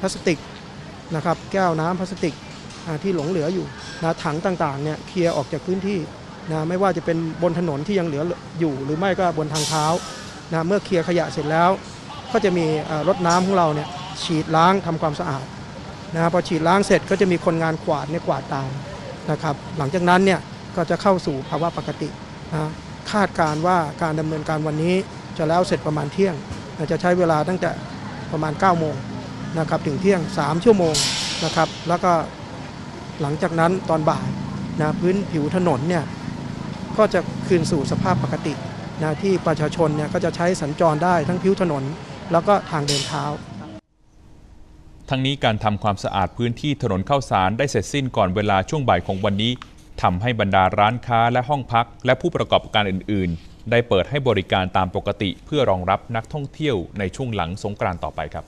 พลาสติกนะครับแก้วน้ำพลาสติกที่หลงเหลืออยู่นะถังต่างๆเนี่ยเคลียร์ออกจากพื้นที่นะไม่ว่าจะเป็นบนถนนที่ยังเหลืออยู่ หรือไม่ก็บนทางเท้านะเมื่อเคลียร์ขยะเสร็จแล้ว ก็จะมีรถน้ำของเราเนี่ยฉีดล้างทำความสะอาดนะพอฉีดล้างเสร็จก็จะมีคนงานกวาดเนี่ยกวาดตามนะครับหลังจากนั้นเนี่ยก็จะเข้าสู่ภาวะปกตินะคาดการว่าการดำเนินการวันนี้จะแล้วเสร็จประมาณเที่ยงจะใช้เวลาตั้งแต่ประมาณ9โมง นะครับถึงเที่ยง 3 ชั่วโมงนะครับ แล้วก็หลังจากนั้นตอนบ่ายนะพื้นผิวถนนเนี่ยก็จะคืนสู่สภาพปกตินะที่ประชาชนเนี่ยก็จะใช้สัญจรได้ทั้งผิวถนน แล้วก็ทางเดินเท้า ทั้งนี้การทำความสะอาดพื้นที่ถนนเข้าสารได้เสร็จสิ้นก่อนเวลาช่วงบ่ายของวันนี้ทำให้บรรดาร้านค้าและห้องพัก และผู้ประกอบการอื่น ๆ ได้เปิดให้บริการตามปกติ เพื่อรองรับนักท่องเที่ยวในช่วงหลังสงกรานต์ต่อไปครับ